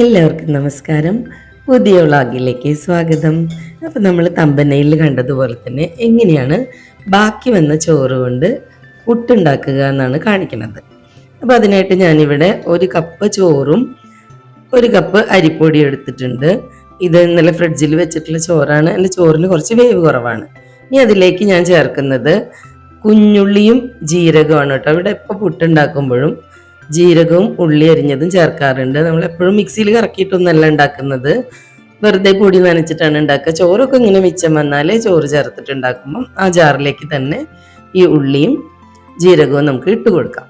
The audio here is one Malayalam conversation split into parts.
എല്ലാവർക്കും നമസ്കാരം. പുതിയ വ്ളോഗിലേക്ക് സ്വാഗതം. അപ്പോൾ നമ്മൾ തമ്പനയിൽ കണ്ടതുപോലെ തന്നെ എങ്ങനെയാണ് ബാക്കി വന്ന ചോറ് കൊണ്ട് പുട്ടുണ്ടാക്കുക എന്നാണ് കാണിക്കുന്നത്. അപ്പോൾ അതിനായിട്ട് ഞാനിവിടെ ഒരു കപ്പ് ചോറും ഒരു കപ്പ് അരിപ്പൊടി എടുത്തിട്ടുണ്ട്. ഇത് ഇന്നലെ ഫ്രിഡ്ജിൽ വെച്ചിട്ടുള്ള ചോറാണ്. എന്റെ ചോറിന് കുറച്ച് വേവ് കുറവാണ്. ഇനി അതിലേക്ക് ഞാൻ ചേർക്കുന്നത് കുഞ്ഞുള്ളിയും ജീരകമാണ് കേട്ടോ. ഇവിടെ ഇപ്പോൾ പുട്ടുണ്ടാക്കുമ്പോഴും ജീരകവും ഉള്ളി അരിഞ്ഞതും ചേർക്കാറുണ്ട്. നമ്മൾ എപ്പോഴും മിക്സിയിൽ കറക്കിയിട്ടൊന്നല്ല ഉണ്ടാക്കുന്നത്. വെറുതെ പൊടി നനച്ചിട്ടാണ് ഉണ്ടാക്കുക. ചോറൊക്കെ ഇങ്ങനെ മിച്ചം വന്നാലേ ചോറ് ചേർത്തിട്ട് ഉണ്ടാക്കുമ്പം ആ ജാറിലേക്ക് തന്നെ ഈ ഉള്ളിയും ജീരകവും നമുക്ക് ഇട്ട് കൊടുക്കാം.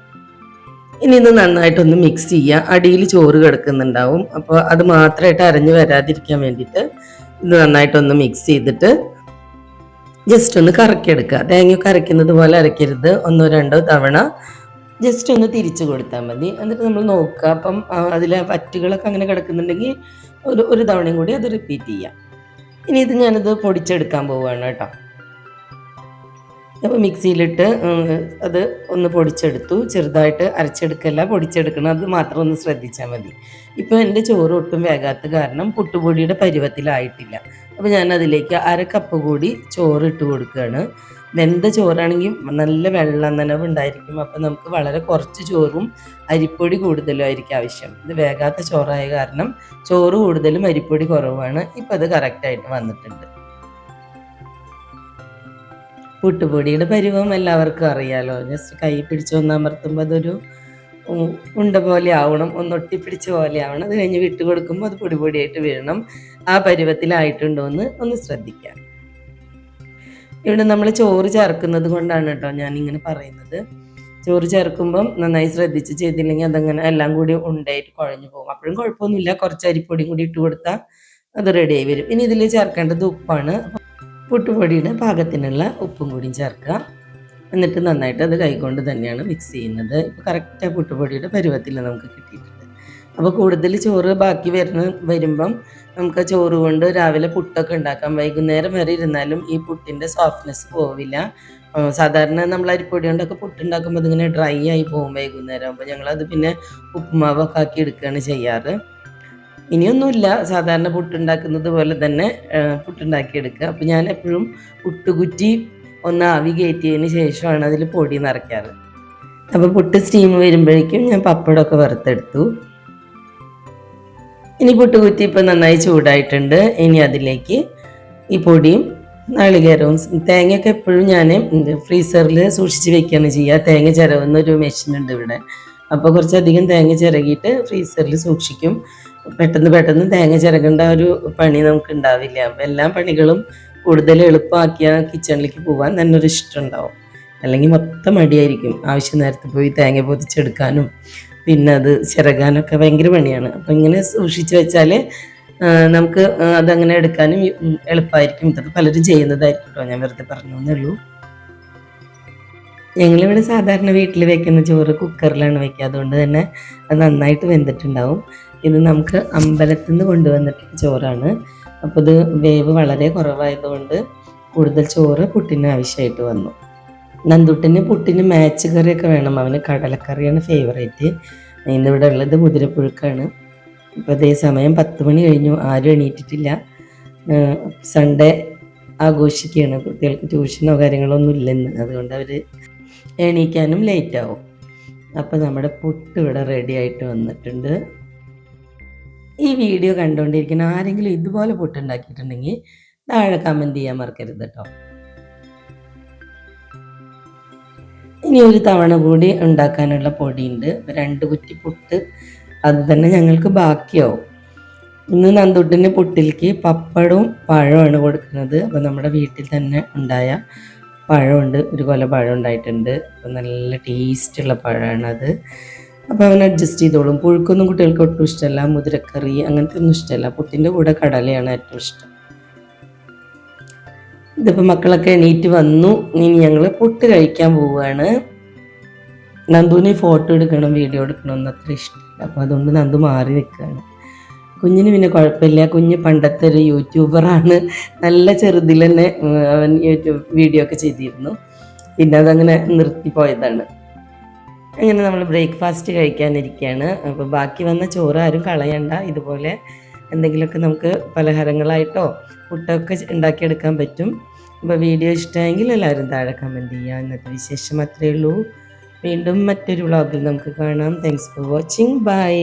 ഇനി ഇത് നന്നായിട്ടൊന്ന് മിക്സ് ചെയ്യുക. അടിയിൽ ചോറ് കിടക്കുന്നുണ്ടാവും. അപ്പോൾ അത് മാത്രമായിട്ട് അരഞ്ഞു വരാതിരിക്കാൻ വേണ്ടിയിട്ട് ഇത് നന്നായിട്ടൊന്ന് മിക്സ് ചെയ്തിട്ട് ജസ്റ്റ് ഒന്ന് കറക്കിയെടുക്കുക. തേങ്ങയൊക്കെ അരയ്ക്കുന്നത് പോലെ അരയ്ക്കരുത്. ഒന്നോ രണ്ടോ തവണ ജസ്റ്റ് ഒന്ന് തിരിച്ചു കൊടുത്താൽ മതി. എന്നിട്ട് നമ്മൾ നോക്കുക. അപ്പം അതിലെ പറ്റുകളൊക്കെ അങ്ങനെ കിടക്കുന്നുണ്ടെങ്കിൽ ഒരു ഒരു തവണയും കൂടി അത് റിപ്പീറ്റ് ചെയ്യാം. ഇനി ഇത് ഞാനത് പൊടിച്ചെടുക്കാൻ പോവുകയാണ് കേട്ടോ. അപ്പോൾ മിക്സിയിലിട്ട് അത് ഒന്ന് പൊടിച്ചെടുത്തു. ചെറുതായിട്ട് അരച്ചെടുക്കല്ല പൊടിച്ചെടുക്കണം. അത് മാത്രം ഒന്ന് ശ്രദ്ധിച്ചാൽ മതി. ഇപ്പോൾ എന്റെ ചോറ് ഒട്ടും വേകാത്ത കാരണം പുട്ടുപൊടിയുടെ പരുവത്തിലായിട്ടില്ല. അപ്പോൾ ഞാൻ അതിലേക്ക് അര കപ്പ് കൂടി ചോറ് ഇട്ട് കൊടുക്കുകയാണ്. വെന്ത ചോറാണെങ്കിൽ നല്ല വെള്ളം നനവ് ഉണ്ടായിരിക്കും അപ്പം നമുക്ക് വളരെ കുറച്ച് ചോറും അരിപ്പൊടി കൂടുതലും ആയിരിക്കും ആവശ്യം. ഇത് വേകാത്ത ചോറായ കാരണം ചോറ് കൂടുതലും അരിപ്പൊടി കുറവാണ്. ഇപ്പം അത് കറക്റ്റായിട്ട് വന്നിട്ടുണ്ട്. പുട്ടുപൊടിയുടെ പരിവം എല്ലാവർക്കും അറിയാലോ. ജസ്റ്റ് കൈ പിടിച്ച് ഒന്നമർത്തുമ്പോൾ അതൊരു ഉണ്ട പോലെ ആവണം. ഒന്ന് ഒട്ടിപ്പിടിച്ച പോലെ ആവണം. അത് കഴിഞ്ഞ് വിട്ടുകൊടുക്കുമ്പോൾ അത് പൊടിപൊടിയായിട്ട് വീഴണം ആ പരുവത്തിലായിട്ടുണ്ടോ എന്ന് ഒന്ന് ശ്രദ്ധിക്കാം. ഇവിടെ നമ്മൾ ചോറ് ചേർക്കുന്നത് കൊണ്ടാണ് കേട്ടോ ഞാൻ ഇങ്ങനെ പറയുന്നത്. ചോറ് ചേർക്കുമ്പം നന്നായി ശ്രദ്ധിച്ച് ചെയ്തില്ലെങ്കിൽ അതങ്ങനെ എല്ലാം കൂടി ഉണ്ടായിട്ട് കുഴഞ്ഞു പോകും. അപ്പോഴും കുഴപ്പമൊന്നുമില്ല. കുറച്ച് അരിപ്പൊടിയും കൂടി ഇട്ട് കൊടുത്താൽ അത് റെഡിയായി വരും. ഇനി ഇതിൽ ചേർക്കേണ്ടത് ഉപ്പാണ്. പുട്ടുപൊടിയുടെ പാകത്തിനുള്ള ഉപ്പും കൂടിയും ചേർക്കുക. എന്നിട്ട് നന്നായിട്ട് അത് കൈകൊണ്ട് തന്നെയാണ് മിക്സ് ചെയ്യുന്നത്. ഇപ്പോൾ കറക്റ്റ് പുട്ടുപൊടിയുടെ പരുവത്തിൽ നമുക്ക് കിട്ടിയിട്ടുണ്ട്. അപ്പോൾ കൂടുതൽ ചോറ് ബാക്കി വരുന്ന വരുമ്പം നമുക്ക് ചോറ് കൊണ്ട് രാവിലെ പുട്ടൊക്കെ ഉണ്ടാക്കാം. വൈകുന്നേരം വരെ ഇരുന്നാലും ഈ പുട്ടിന്റെ സോഫ്റ്റ്നെസ് പോവില്ല. സാധാരണ നമ്മൾ അരിപ്പൊടി കൊണ്ടൊക്കെ പുട്ടുണ്ടാക്കുമ്പോൾ അതിങ്ങനെ ഡ്രൈ ആയി പോകും വൈകുന്നേരം അപ്പോൾ ഞങ്ങളത് പിന്നെ ഉപ്പുമാവൊക്കെ ആക്കി എടുക്കുകയാണ് ചെയ്യാറ്. ഇനിയൊന്നുമില്ല. സാധാരണ പുട്ടുണ്ടാക്കുന്നത് പോലെ തന്നെ പുട്ടുണ്ടാക്കി എടുക്കുക. അപ്പോൾ ഞാൻ എപ്പോഴും പുട്ടുകുറ്റി ഒന്ന് ആവി കയറ്റിയതിന് ശേഷമാണ് അതിൽ പൊടി നിറയ്ക്കാറ്. അപ്പോൾ പുട്ട് സ്റ്റീം വരുമ്പോഴേക്കും ഞാൻ പപ്പടമൊക്കെ വറുത്തെടുത്തു. ഇനി പുട്ടുകുറ്റി ഇപ്പം നന്നായി ചൂടായിട്ടുണ്ട്. ഇനി അതിലേക്ക് ഈ പൊടിയും നാളികേരവും തേങ്ങയൊക്കെ എപ്പോഴും ഞാൻ ഫ്രീസറിൽ സൂക്ഷിച്ച് വെക്കുകയാണ് ചെയ്യുക. തേങ്ങ ചിരവുന്ന ഒരു മെഷീൻ ഉണ്ട് ഇവിടെ. അപ്പോൾ കുറച്ചധികം തേങ്ങ ചിരകിയിട്ട് ഫ്രീസറിൽ സൂക്ഷിക്കും. പെട്ടെന്ന് പെട്ടെന്ന് തേങ്ങ ചിരകേണ്ട ഒരു പണി നമുക്ക് ഉണ്ടാവില്ല. അപ്പോൾ എല്ലാ പണികളും കൂടുതൽ എളുപ്പമാക്കിയ കിച്ചണിലേക്ക് പോകാൻ തന്നെ ഒരു ഇഷ്ടം ഉണ്ടാവും. അല്ലെങ്കിൽ മൊത്തം മടിയായിരിക്കും. ആവശ്യ നേരത്തെ പോയി തേങ്ങ പൊതിച്ചെടുക്കാനും. പിന്നെ അത് ചിറകാനൊക്കെ ഭയങ്കര പണിയാണ്. അപ്പം ഇങ്ങനെ സൂക്ഷിച്ച് വെച്ചാൽ നമുക്ക് അതങ്ങനെ എടുക്കാനും എളുപ്പമായിരിക്കും ഇതൊക്കെ പലരും ചെയ്യുന്നതായിരിക്കും കേട്ടോ ഞാൻ വെറുതെ പറഞ്ഞു എന്നേ ഉള്ളൂ ഞങ്ങളിവിടെ സാധാരണ വീട്ടിൽ വെക്കുന്ന ചോറ് കുക്കറിലാണ് വെക്കുക. അതുകൊണ്ട് തന്നെ അത് നന്നായിട്ട് വെന്തിട്ടുണ്ടാവും. ഇത് നമുക്ക് അമ്പലത്തിൽ നിന്ന് കൊണ്ടുവന്നിട്ടുള്ള ചോറാണ്. അപ്പോൾ ഇത് വേവ് വളരെ കുറവായതുകൊണ്ട് കൂടുതൽ ചോറ് പുട്ടിന് ആവശ്യമായിട്ട് വന്നു. നന്ദുട്ടിന് പുട്ടിന് മാച്ച് കറിയൊക്കെ വേണം. അവന് കടലക്കറിയാണ് ഫേവറേറ്റ് ഇന്നിവിടെ ഉള്ളത് കുതിരപ്പുഴുക്കാണ് ഇപ്പോൾ അതേ സമയം പത്ത് മണി കഴിഞ്ഞു. ആരും എണീറ്റിട്ടില്ല. സൺഡേ ആഘോഷിക്കുകയാണ്. കുട്ടികൾക്ക് ട്യൂഷനോ കാര്യങ്ങളോ ഒന്നും ഇല്ലെന്ന്. അതുകൊണ്ട് അവർ എണീക്കാനും ലേറ്റ് ആവും. അപ്പോൾ നമ്മുടെ പുട്ട് ഇവിടെ റെഡി ആയിട്ട് വന്നിട്ടുണ്ട്. ഈ വീഡിയോ കണ്ടുകൊണ്ടിരിക്കുന്ന ആരെങ്കിലും ഇതുപോലെ പുട്ടുണ്ടാക്കിയിട്ടുണ്ടെങ്കിൽ താഴെ കമന്റ് ചെയ്യാൻ മറക്കരുത് കേട്ടോ. ഇനി ഒരു തവണ കൂടി ഉണ്ടാക്കാനുള്ള പൊടിയുണ്ട്. രണ്ട് കുറ്റി പുട്ട് അത് തന്നെ ഞങ്ങൾക്ക് ബാക്കിയാവും. ഇന്ന് നന്ദുട്ടിന് പുട്ടിലേക്ക് പപ്പടവും പഴമാണ് കൊടുക്കുന്നത്. അപ്പോൾ നമ്മുടെ വീട്ടിൽ തന്നെ ഉണ്ടായ പഴമുണ്ട് ഒരു കൊല പഴം ഉണ്ടായിട്ടുണ്ട്. അപ്പോൾ നല്ല ടേസ്റ്റുള്ള പഴമാണത് അപ്പോൾ അവൻ അഡ്ജസ്റ്റ് ചെയ്തോളും. പുഴുക്കൊന്നും കുട്ടികൾക്ക് ഒട്ടും ഇഷ്ടമല്ല. മുതിരക്കറി അങ്ങനത്തെ ഒന്നും ഇഷ്ടമല്ല. പുട്ടിന്റെ കൂടെ കടലയാണ് ഏറ്റവും ഇഷ്ടം. ഇതിപ്പോൾ മക്കളൊക്കെ എണീറ്റ് വന്നു. ഇനി ഞങ്ങൾ പുട്ട് കഴിക്കാൻ പോവുകയാണ് നന്ദുവിന് ഫോട്ടോ എടുക്കണം വീഡിയോ എടുക്കണം എന്ന് അത്ര ഇഷ്ടമില്ല അപ്പോൾ അതുകൊണ്ട് നന്ദു മാറി നിൽക്കുകയാണ് കുഞ്ഞിന് പിന്നെ കുഴപ്പമില്ല. കുഞ്ഞ് പണ്ടത്തെ ഒരു യൂട്യൂബറാണ് നല്ല ചെറുതിൽ തന്നെ അവൻ യൂട്യൂബ് വീഡിയോ ഒക്കെ ചെയ്തിരുന്നു. പിന്നെ അതങ്ങനെ നിർത്തിപ്പോയതാണ് അങ്ങനെ നമ്മൾ ബ്രേക്ക്ഫാസ്റ്റ് കഴിക്കാനിരിക്കുകയാണ് അപ്പോൾ ബാക്കി വന്ന ചോറ് ആരും കളയണ്ട. ഇതുപോലെ എന്തെങ്കിലുമൊക്കെ നമുക്ക് പലഹാരങ്ങളായിട്ടോ പുട്ടൊക്കെ ഉണ്ടാക്കിയെടുക്കാൻ പറ്റും. അപ്പോൾ വീഡിയോ ഇഷ്ടമെങ്കിൽ എല്ലാവരും താഴെ കമന്റ് ചെയ്യുക. ഇന്നത്തെ വിശേഷം അത്രയേ ഉള്ളൂ. വീണ്ടും മറ്റൊരു വ്ളോഗിൽ നമുക്ക് കാണാം. Thanks for watching bye